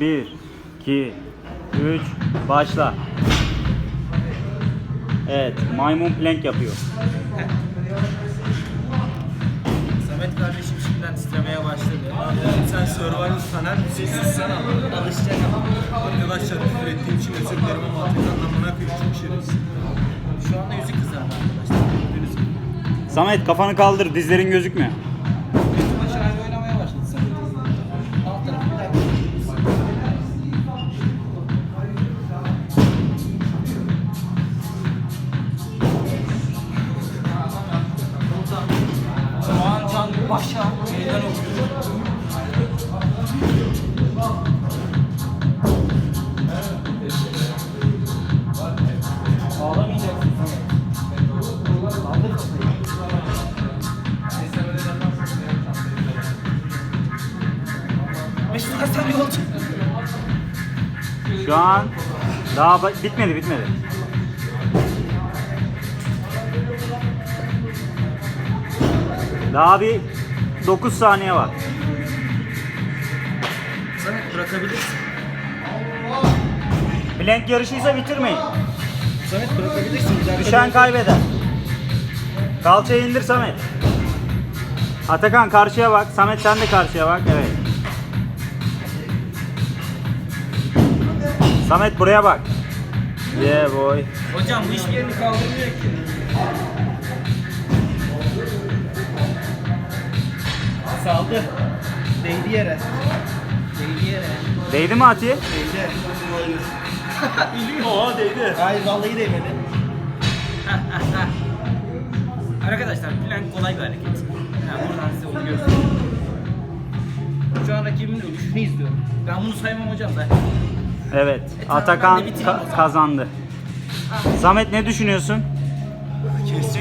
1, 2, 3, başla. Evet, maymun plank yapıyor. Samet kardeşim şimdiden titremeye başladı. Sen Survivor falan bir şey sussana. Alışacak ama. Arkadaşlar küfür ettiğim için özür dilerim ama artık anlamına koyup çok. Şu anda yüzü kızardı arkadaşlar. Gördüğünüz gibi. Samet kafanı kaldır, dizlerin gözükmüyor. Başa meydan okuyor. Şu an daha bitmedi, bitmedi. Daha bir 9 saniye var. Samet bırakabilirsin. Plank yarışıysa bitirmeyin. Samet bırakabilirsin. Güzel Düşen kaybeder. Kalçayı indir Samet. Atakan karşıya bak. Samet sen de karşıya bak. Evet. Samet buraya bak. Yeah boy. Hocam bu hiçbir yerini kaldırmıyor ki. Saldı. Değdi yere. Değdi yere. Değdi mi Atiye? Değdi. İliyor. Oha değdi. Hayır vallahi değmedi. Arkadaşlar plan kolay bir hareket. Ha, buradan size onu göstereyim. Şu an rakibimin ölüşünü izliyorum. Ben bunu saymam hocam da. Evet. E, tamam, Atakan ben de bitireyim o ka- zaman. kazandı. Samet ne düşünüyorsun? Kesecek